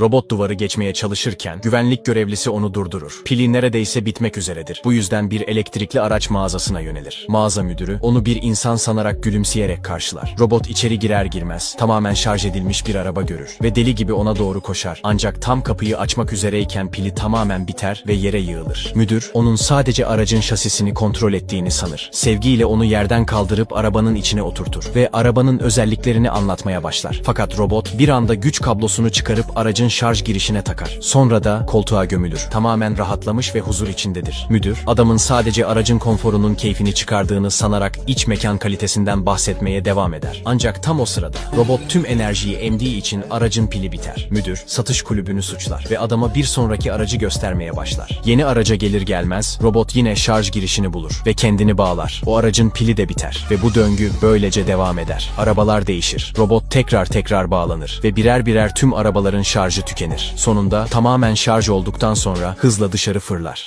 Robot duvarı geçmeye çalışırken güvenlik görevlisi onu durdurur. Pili neredeyse bitmek üzeredir. Bu yüzden bir elektrikli araç mağazasına yönelir. Mağaza müdürü onu bir insan sanarak gülümseyerek karşılar. Robot içeri girer girmez tamamen şarj edilmiş bir araba görür ve deli gibi ona doğru koşar. Ancak tam kapıyı açmak üzereyken pili tamamen biter ve yere yığılır. Müdür onun sadece aracın şasisini kontrol ettiğini sanır. Sevgiyle onu yerden kaldırıp arabanın içine oturtur ve arabanın özelliklerini anlatmaya başlar. Fakat robot bir anda güç kablosunu çıkarıp aracın şarj girişine takar. Sonra da koltuğa gömülür. Tamamen rahatlamış ve huzur içindedir. Müdür, adamın sadece aracın konforunun keyfini çıkardığını sanarak iç mekan kalitesinden bahsetmeye devam eder. Ancak tam o sırada robot tüm enerjiyi emdiği için aracın pili biter. Müdür, satış kulübünü suçlar ve adama bir sonraki aracı göstermeye başlar. Yeni araca gelir gelmez, robot yine şarj girişini bulur ve kendini bağlar. O aracın pili de biter ve bu döngü böylece devam eder. Arabalar değişir. Robot tekrar tekrar bağlanır ve birer birer tüm arabaların şarjı tükenir. Sonunda tamamen şarj olduktan sonra hızla dışarı fırlar.